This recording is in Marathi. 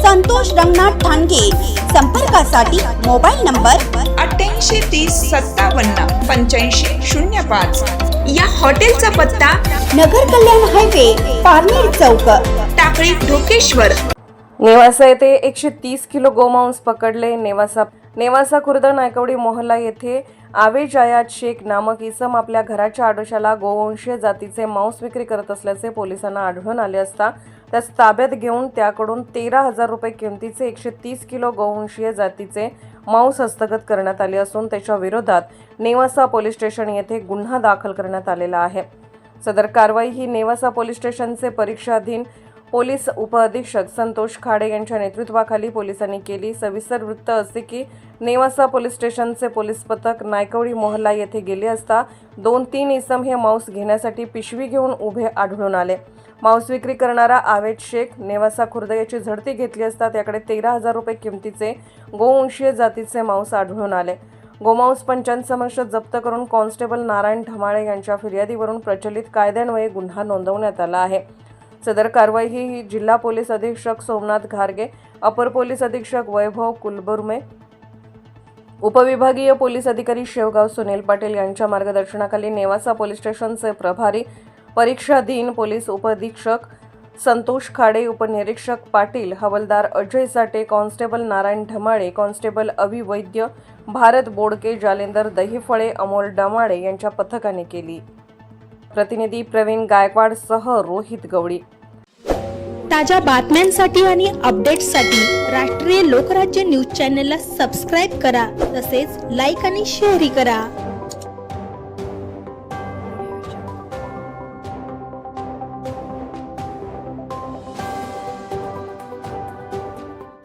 संतोष रंगनाथ ठाणगे. संपर्कासाठी मोबाईल नंबर अठ्ठ्याऐंशी तीस सत्तावन्न पंच्याऐंशी शून्य पाच. या हॉटेलचा पत्ता नगर कल्याण हायवे पारनेर चौक. टाकळी ढोकेश्वर. नेवासा येथे एकशे तीस किलो गोमांस पकडले नेवासा नेवासा खुर्द नायकवडी मोहल्ला येथे आवे जायात शेख नामक इसम आपल्या घराच्या आडोशाला गोवंशीय जातीचे मांस विक्री करत असल्याचे पोलिसांना आढळून आले असता त्यास ताब्यात घेऊन त्याकडून तेरा हजार रुपये किमतीचे एकशे तीस किलो गोवंशीय जातीचे मांस हस्तगत करण्यात आले असून त्याच्या विरोधात नेवासा पोलीस स्टेशन येथे गुन्हा दाखल करण्यात आलेला आहे. सदर कारवाई ही नेवासा पोलीस स्टेशनचे परीक्षाधीन पोलीस उपअधीक्षक संतोष खाडे यांच्या नेतृत्वाखाली पोलिसांनी केली सविस्तर वृत्त असे की नेवासा पोलीस स्टेशनचे पोलीस पथक नायकवडी मोहल्ला येथे गेले असता दोन तीन इसम हे मांस घेण्यासाठी पिशवी घेऊन उभे आढळून आले. मांस विक्री करणारा आवेद शेख नेवासा खुर्द याची झडती घेतली असता त्याकडे तेरा हजार रुपये किमतीचे गोवंशीय जातीचे मांस आढळून आले. गोमांस पंचांसमक्ष जप्त करून कॉन्स्टेबल नारायण ढमाळे यांच्या फिर्यादीवरून प्रचलित कायद्यान्वये गुन्हा नोंदवण्यात आला आहे. सदर कारवाई ही जिल्हा पोलीस अधीक्षक सोमनाथ घारगे अपर पोलीस अधीक्षक वैभव कुलबुर्मे उपविभागीय पोलीस अधिकारी शेवगाव सुनील पाटील यांच्या मार्गदर्शनाखाली नेवासा पोलीस स्टेशनचे प्रभारी परीक्षाधीन पोलीस उपअधीक्षक संतोष खाडे उपनिरीक्षक पाटील हवलदार अजय साठे कॉन्स्टेबल नारायण ढमाळे कॉन्स्टेबल अभि वैद्य भारत बोडके जालेंदर दहिफळे अमोल डमाळे यांच्या पथकाने केली. प्रतिनिधी प्रवीण गायकवाडसह रोहित गवळी. ताज्या बातम्यांसाठी आणि अपडेट्ससाठी राष्ट्रीय लोकराज्य न्यूज चॅनलला सबस्क्राईब करा तसेच लाईक आणि शेअरही करा.